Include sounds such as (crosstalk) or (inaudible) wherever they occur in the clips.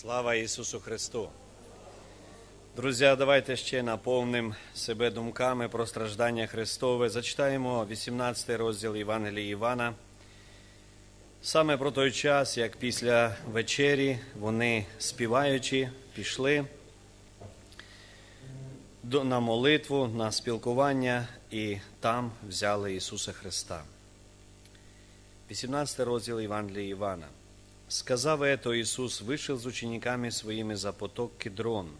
Слава Ісусу Христу! Друзі, давайте ще наповним себе думками про страждання Христове. Зачитаємо 18 розділ Євангелії Івана. Саме про той час, як після вечері вони співаючи пішли на молитву, на спілкування і там взяли Ісуса Христа. 18 розділ Євангелії Івана. Сказав это, Иисус вышел с учениками своими за поток Кедрон,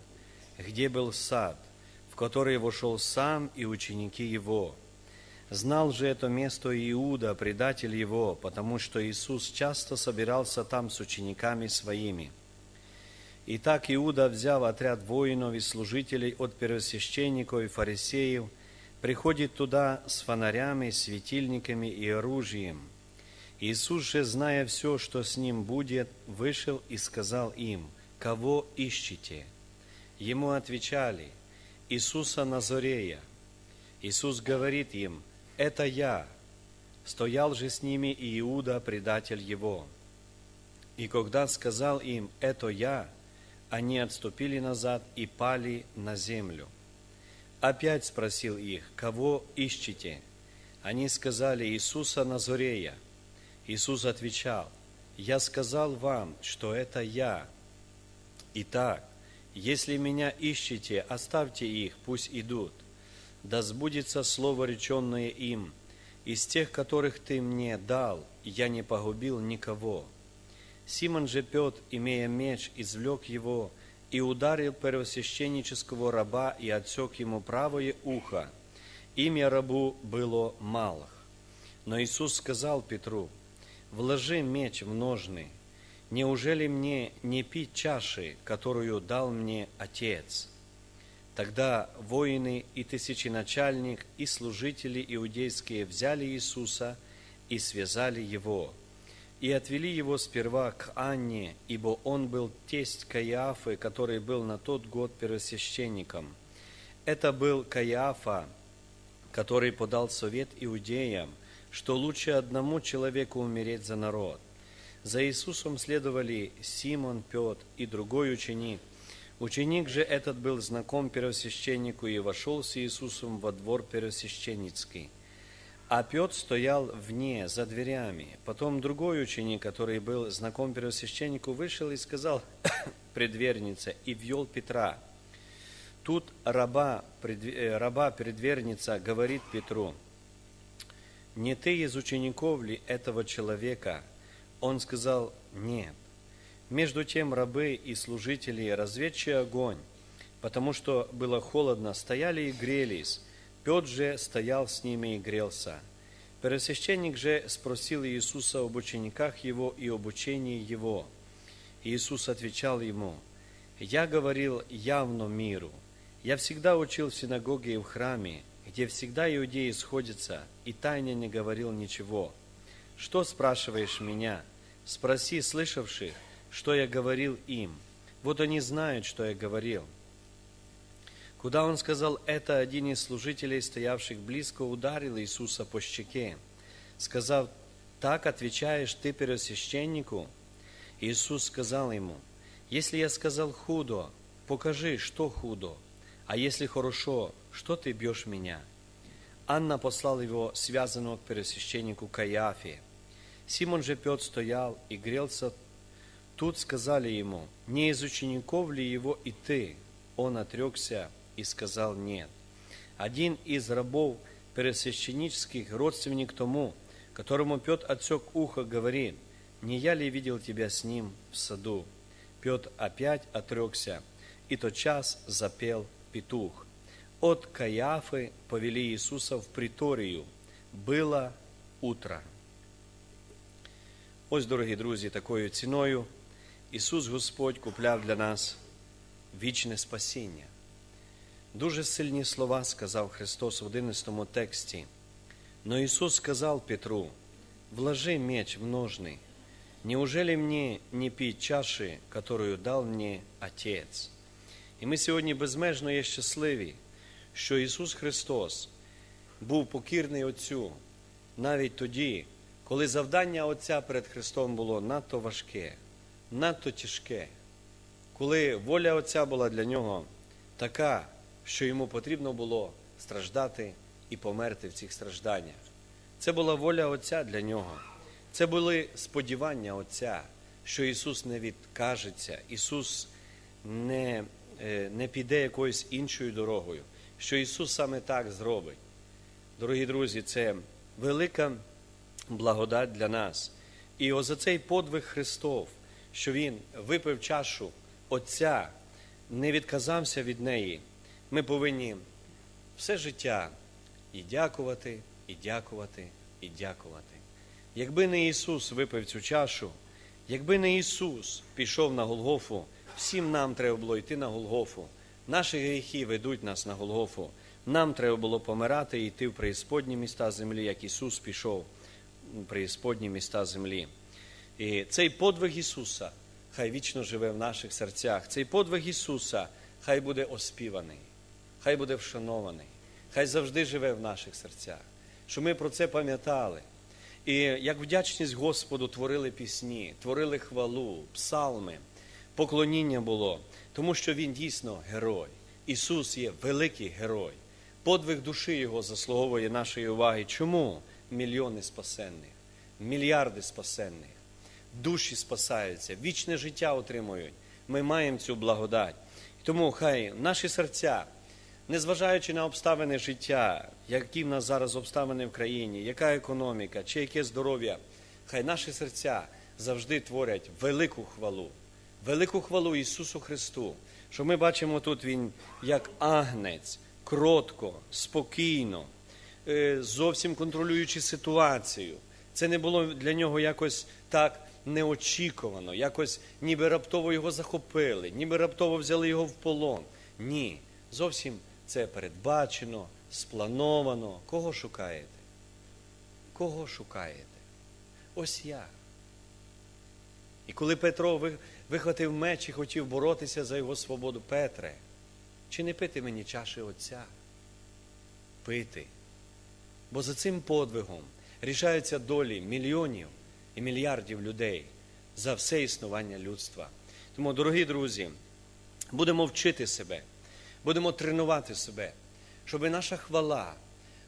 где был сад, в который вошел сам и ученики его. Знал же это место Иуда, предатель его, потому что Иисус часто собирался там с учениками своими. Итак, Иуда, взяв отряд воинов и служителей от первосвященников и фарисеев, приходит туда с фонарями, светильниками и оружием. Иисус же, зная все, что с ним будет, вышел и сказал им, «Кого ищете?» Ему отвечали, «Иисуса Назорея». Иисус говорит им, «Это я». Стоял же с ними и Иуда, предатель его. И когда сказал им, «Это я», они отступили назад и пали на землю. Опять спросил их, «Кого ищете?» Они сказали, «Иисуса Назорея». Иисус отвечал, «Я сказал вам, что это я. Итак, если меня ищете, оставьте их, пусть идут. Да сбудется слово, реченное им. Из тех, которых ты мне дал, я не погубил никого». Симон же Петр, имея меч, извлек его и ударил первосвященнического раба и отсек ему правое ухо. Имя рабу было Малах. Но Иисус сказал Петру, «Вложи меч в ножны. Неужели мне не пить чаши, которую дал мне Отец?» Тогда воины и тысяченачальник, и служители иудейские взяли Иисуса и связали его, и отвели его сперва к Анне, ибо он был тесть Каиафы, который был на тот год первосвященником. Это был Каиафа, который подал совет иудеям, что лучше одному человеку умереть за народ. За Иисусом следовали Симон, Петр и другой ученик. Ученик же этот был знаком первосвященнику и вошел с Иисусом во двор первосвященницкий. А Петр стоял вне, за дверями. Потом другой ученик, который был знаком первосвященнику, вышел и сказал (coughs) предвернице, и ввел Петра. Тут раба, э, раба предверница говорит Петру, «Не ты из учеников ли этого человека?» Он сказал, «Нет». Между тем рабы и служители, разведшие огонь, потому что было холодно, стояли и грелись. Петр же стоял с ними и грелся. Первосвященник же спросил Иисуса об учениках его и об учении его. Иисус отвечал ему, «Я говорил явно миру. Я всегда учил в синагоге и в храме, где всегда иудеи сходятся, и тайне не говорил ничего. Что спрашиваешь меня? Спроси слышавших, что я говорил им. Вот они знают, что я говорил». Куда он сказал это, один из служителей, стоявших близко, ударил Иисуса по щеке, сказав, «Так отвечаешь ты первосвященнику?» Иисус сказал ему, «Если я сказал худо, покажи, что худо, а если хорошо, что ты бьешь меня?» Анна послал его, связанного к первосвященнику Каиафе. Симон же Петр стоял и грелся. Тут сказали ему, «Не из учеников ли его и ты?» Он отрекся и сказал «нет». Один из рабов первосвященнических, родственник тому, которому Петр отсек ухо, говорит, «Не я ли видел тебя с ним в саду?» Петр опять отрекся, и тотчас запел петух. От Каиафы повели Иисуса в приторію. Было утро. Ось, дорогі друзі, такою ціною Ісус Господь купляв для нас вічне спасіння. Дуже сильні слова сказав Христос в 11 тексті. Но Иисус сказал Петру, «Вложи меч в ножны. Неужели мне не пить чаши, которую дал мне Отец?» І ми сьогодні безмежно є щасливі, що Ісус Христос був покірний Отцю навіть тоді, коли завдання Отця перед Христом було надто важке, надто тяжке. коли воля Отця була для нього така, що йому потрібно було страждати і померти в цих стражданнях. Це була воля Отця для нього. Це були сподівання Отця, що Ісус не відкажеться, Ісус не, е, не піде якоюсь іншою дорогою, що Ісус саме так зробить. Дорогі друзі, це велика благодать для нас. І за цей подвиг Христов, що Він випив чашу Отця, не відказався від неї, ми повинні все життя і дякувати, і дякувати, і дякувати. Якби не Ісус випив цю чашу, якби не Ісус пішов на Голгофу, всім нам треба було йти на Голгофу. Наші гріхи ведуть нас на Голгофу. Нам треба було помирати і йти в преісподні міста землі, як Ісус пішов в преісподні міста землі. І цей подвиг Ісуса хай вічно живе в наших серцях. Цей подвиг Ісуса хай буде оспіваний, хай буде вшанований, хай завжди живе в наших серцях, щоб ми про це пам'ятали. І як вдячність Господу творили пісні, творили хвалу, псалми, поклоніння було, тому що Він дійсно герой. Ісус є великий герой. Подвиг душі Його заслуговує нашої уваги. Чому мільйони спасенних, мільярди спасенних, душі спасаються, вічне життя отримують. Ми маємо цю благодать. Тому хай наші серця, незважаючи на обставини життя, які в нас зараз обставини в країні, яка економіка чи яке здоров'я, хай наші серця завжди творять велику хвалу, велику хвалу Ісусу Христу, що ми бачимо тут Він як агнець, кротко, спокійно, е, зовсім контролюючи ситуацію. Це не було для нього якось так неочікувано, якось ніби раптово його захопили, ніби раптово взяли його в полон. Ні, зовсім це передбачено, сплановано. Кого шукаєте? Кого шукаєте? Ось я. І коли Петро ви- вихватив меч і хотів боротися за його свободу, Петре, чи не пити мені чаші Отця? Пити. Бо за цим подвигом рішаються долі мільйонів і мільярдів людей за все існування людства. Тому, дорогі друзі, будемо вчити себе, будемо тренувати себе, щоб наша хвала,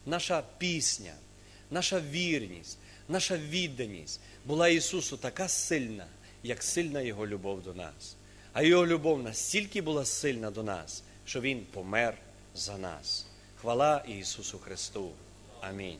наша пісня, наша вірність, наша відданість була Ісусу така сильна, як сильна Його любов до нас. А Його любов настільки була сильна до нас, що Він помер за нас. Хвала Ісусу Христу. Амінь.